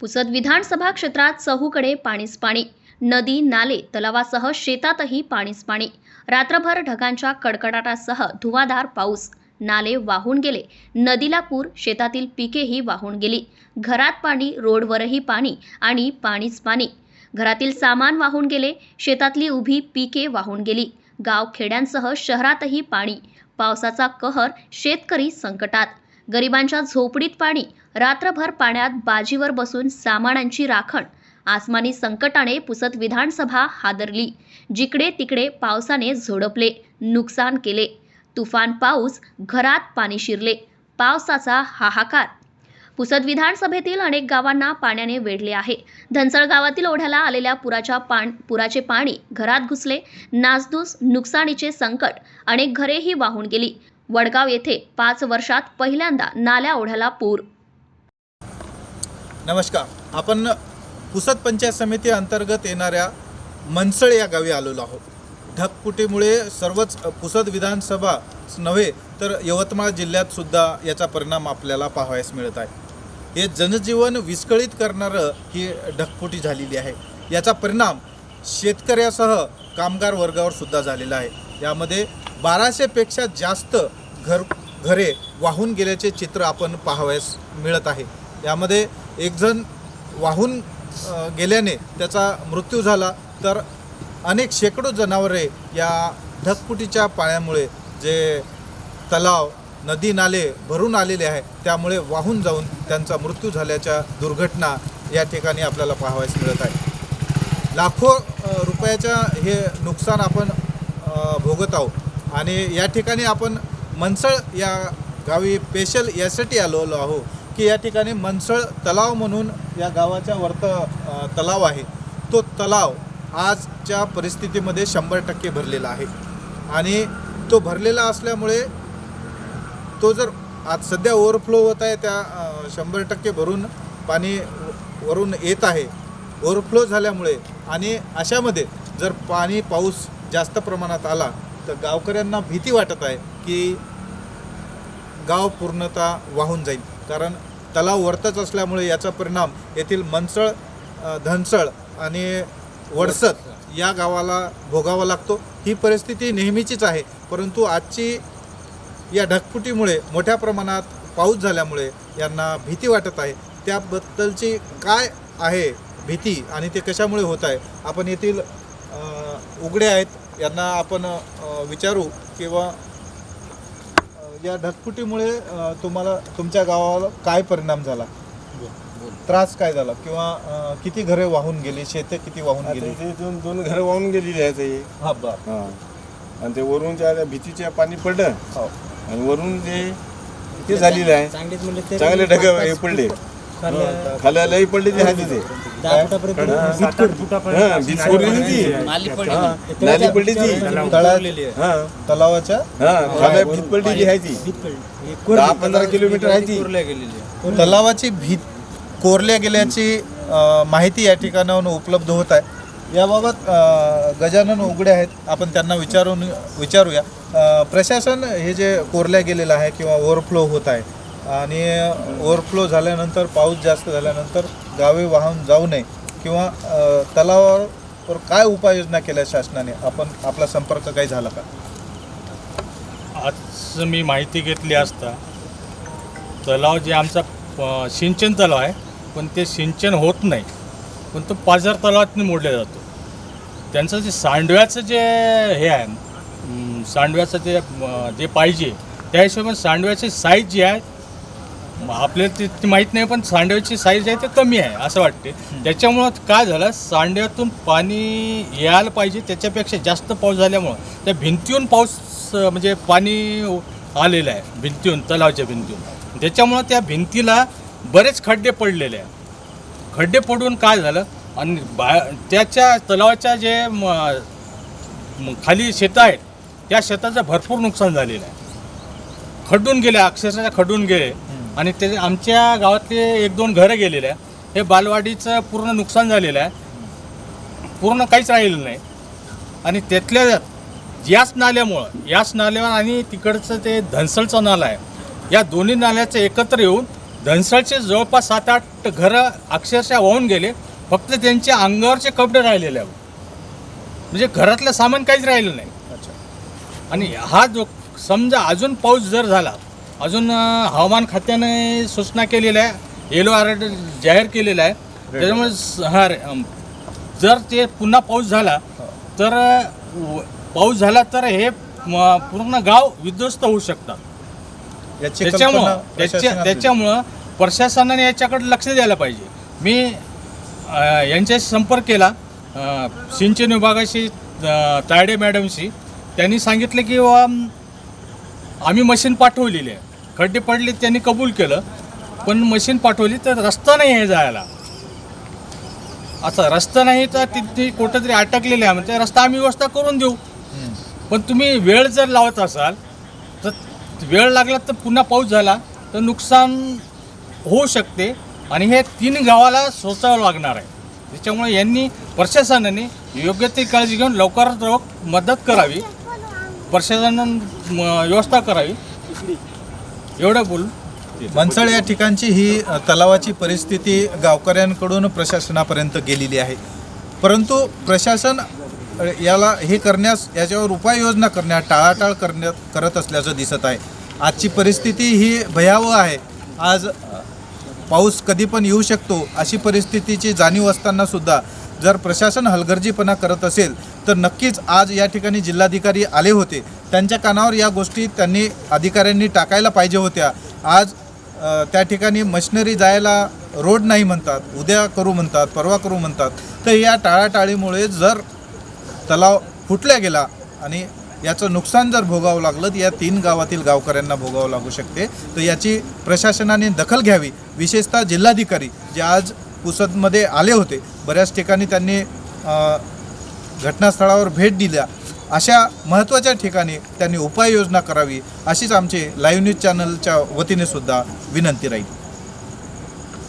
पुसद विधानसभा क्षेत्रात चहूकडे पाणीच पाणी. नदी नाले तलावासह शेतातही पाणीच पाणी. रात्रभर ढगांच्या कडकडाटासह धुवाधार पाऊस. नाले वाहून गेले. नदीला पूर शेतातील पिकेही वाहून गेली. घरात पाणी रोडवरही पाणी आणि पाणीच पाणी. घरातील सामान वाहून गेले. शेतातली उभी पिके वाहून गेली. गाव खेड्यांसह शहरातही पाणी. पावसाचा कहर शेतकरी संकटात. गरिबांच्या झोपडीत पाणी रात्रभर पाण्यात बाजीवर बसून सामानांची राखण आसमानी संकटाने पुसत विधानसभा हादरली जिकडे तिकडे पावसाने झोडपले नुकसान केले. तुफान पाऊस घरात पाणी शिरले पावसाचा हाहाकार. पुसद विधानसभेतील अनेक गावांना पाण्याने वेढले आहे. धनसळ गावातील ओढ्याला आलेल्या पुराच्या पाण पुराचे पाणी घरात घुसले. नासधूस नुकसानीचे संकट अनेक घरेही वाहून गेली. वडगाव येथे पाच वर्षात पहिल्यांदा नाल्या ओढ्याला पूर. नमस्कार. आपण पुसद पंचायत समिती अंतर्गत येणाऱ्या मनसळ या गावी आलेलो आहोत. ढगपुटीमुळे सर्वच पुसद विधानसभा नव्हे तर यवतमाळ जिल्ह्यात सुद्धा याचा परिणाम आपल्याला पाहावयास मिळत आहे. हे जनजीवन विस्कळीत करणारं ही ढगपुटी झालेली आहे. याचा परिणाम शेतकऱ्यासह कामगार वर्गावर सुद्धा झालेला आहे. यामध्ये बाराशेपेक्षा जास्त घर घरे वाहून गेल्याचे चित्र आपण पाहावयास मिळत आहे. यामध्ये एकजण वाहून गेल्याने त्याचा मृत्यू झाला तर अनेक शेकडो जनावरे या ढगफुटीच्या पाण्यामुळे जे तलाव नदी नाले भरून आलेले आहे त्यामुळे वाहून जाऊन त्यांचा मृत्यू झाल्याच्या दुर्घटना या ठिकाणी आपल्याला पाहावयास मिळत आहे. लाखो रुपयाच्या हे नुकसान आपण भोगत आहोत आणि या ठिकाणी आपण मनसळ या गावी स्पेशल यासाठी आलेलो आहो की या ठिकाणी मनसळ तलाव म्हणून या गावाच्या वर्त तलाव आहे. तो तलाव आजच्या परिस्थितीमध्ये शंभर टक्के भरलेला आहे. आणि तो भरलेला असल्यामुळे तो जर आज सध्या ओव्हरफ्लो होत आहे त्या शंभर टक्के भरून पाणी वरून येत आहे. ओव्हरफ्लो झाल्यामुळे आणि अशामध्ये जर पाणी पाऊस जास्त प्रमाणात आला तर गावकऱ्यांना भीती वाटत आहे की गाव पूर्णतः वाहून जाईल. कारण तलाव वरतच असल्यामुळे याचा परिणाम येथील मनसळ धनसळ आणि वडसत या गावाला भोगावा लागतो. ही परिस्थिती नेहमीचीच आहे. परंतु आजची या ढगफुटीमुळे मोठ्या प्रमाणात पाऊस झाल्यामुळे यांना भीती वाटत आहे. त्याबद्दलची काय आहे भीती आणि ते कशामुळे होत आहे? आपण येथील उघडे आहेत. यांना आपण विचारू किंवा या ढगफुटीमुळे अ, तुम्हाला तुमच्या गावाला काय परिणाम झाला? त्रास काय झाला? किंवा किती घरे वाहून गेली? शेते किती वाहून गेली? दोन दोन घरं वाहून गेलेली आहेत हे. हा बर. हा. आणि ते वरून त्या त्या भीतीच्या पाणी पडलं हो. आणि वरून ते ते झालेलं आहे चांगले ढग हे पडले. खाली लई पडले ते हा कोरलेली ती. हा, नाली पडली ती. हा तलावाच्या? हा भीत ती दहा पंधरा किलोमीटर आहे ती. तलावाची भीत कोरल्या गेल्याची अ, माहिती या ठिकाणाहून उपलब्ध होत आहे. याबाबत अ, गजानन उघडे आहेत. आपण त्यांना विचारून विचारूया. अ, प्रशासन हे जे कोरल्या गेलेलं आहे किंवा ओव्हरफ्लो होत आहे आणि ओव्हरफ्लो झाल्यानंतर पाऊस जास्त झाल्यानंतर गावे वाहून जाऊ नये किंवा तलावावर काय उपाययोजना केल्या शासनाने? आपण आपला संपर्क काही झाला का? आज मी माहिती घेतली असता तलाव जे आमचा सिंचन तलाव आहे पण ते सिंचन होत नाही. पण तो पाझर तलावातून मोडला जातो. त्यांचं जे सांडव्याचं जे हे आहे सांडव्याचं जे जे पाहिजे त्या हिशोबाने सांडव्याची साईज जी आहे आपल्याला ते- माहीत नाही पण सांडव्याची साईज आहे ते कमी आहे असं वाटते. त्याच्यामुळं काय झालं सांडव्यातून पाणी यायला पाहिजे त्याच्यापेक्षा जास्त पाऊस झाल्यामुळं त्या भिंतीहून पाऊस म्हणजे पाणी आलेलं आहे भिंतीहून तलावाच्या भिंतीहून. त्याच्यामुळं त्या भिंतीला बरेच खड्डे पडलेले आहे खड्डे पडून काय झालं आणि बा त्याच्या तलावाच्या जे म, म, खाली शेतं आहेत त्या शेताचं भरपूर नुकसान झालेलं आहे. खड्डून गेले अक्षरशः खड्डून गेले. आणि ते आमच्या गावातले एक दोन घरं गेलेले आहे हे बालवाडीचं पूर्ण नुकसान झालेलं आहे. पूर्ण काहीच राहिलेलं नाही. आणि त्यातल्या त्यात याच नाल्यामुळं याच नाल्यावर आणि तिकडचं ते धनसळचा नाला आहे. या दोन्ही नाल्याचं एकत्र येऊन धनसळचे जवळपास सात आठ घरं अक्षरशः वाहून गेले. फक्त त्यांच्या अंगावरचे कपडे राहिलेले आहे म्हणजे घरातलं सामान काहीच राहिलं नाही. आणि हा जो समजा अजून पाऊस जर झाला अजून हवामान खात्याने सूचना केलेल्या आहे. येलो अलर्ट जाहीर केलेला आहे. त्याच्यामुळे हा जर ते पुन्हा पाऊस झाला तर अं, व- पाऊस झाला तर हे म- पूर्ण गाव विध्वस्त होऊ शकतात. याची त्याच्यामुळं त्याच्या त्याच्यामुळं प्रशासनाने याच्याकडे लक्ष द्यायला पाहिजे. मी यांच्याशी संपर्क केला. सिंचन विभागाशी तायडे मॅडमशी. त्यांनी सांगितलं की आम्ही मशीन पाठवलेली आहे. खड्डे पडले त्यांनी कबूल केलं पण मशीन पाठवली तर रस्ता नाही आहे जायला. असा रस्ता नाही तर तिथे कुठं तरी अटकलेले आहे. म्हणजे रस्ता आम्ही व्यवस्था करून देऊ. पण तुम्ही वेळ जर लावत असाल तर वेळ लागला तर पुन्हा पाऊस झाला तर नुकसान होऊ शकते. आणि हे तीन गावाला सोचावं लागणार आहे. त्याच्यामुळे यांनी प्रशासनाने योग्य ती काळजी घेऊन लवकरात लवकर मदत करावी. प्रशासनानं व्यवस्था करावी. एवढं बोलून मनसळ या ठिकाणची ही तलावाची परिस्थिती गावकऱ्यांकडून प्रशासनापर्यंत गेलेली आहे. परंतु प्रशासन याला हे करण्यास याच्यावर उपाययोजना करण्यात टाळाटाळ करण्यात करत असल्याचं दिसत आहे. आजची परिस्थिती ही भयावह आहे. आज पाऊस कधी पण येऊ शकतो अशी परिस्थितीची जाणीव असतानासुद्धा जर प्रशासन हलगर्जीपणा करत असेल तर नक्कीच आज या ठिकाणी जिल्हाधिकारी आले होते. त्यांच्या कानावर या गोष्टी त्यांनी अधिकाऱ्यांनी टाकायला पाहिजे होत्या. आज त्या ठिकाणी मशिनरी जायला रोड नाही म्हणतात उद्या करू म्हणतात परवा करू म्हणतात. तर या टाळाटाळीमुळे जर तलाव फुटल्या गेला आणि याचं नुकसान जर भोगावं लागलं तर या तीन गावातील गावकऱ्यांना भोगावं लागू शकते. तर याची प्रशासनाने दखल घ्यावी. विशेषतः जिल्हाधिकारी जे आज पुसदमध्ये आले होते. बऱ्याच ठिकाणी त्यांनी घटनास्थळावर भेट दिल्या. अशा महत्त्वाच्या ठिकाणी त्यांनी उपाययोजना करावी अशीच आमची लाईव्ह न्यूज चॅनलच्या वतीने सुद्धा विनंती राहील.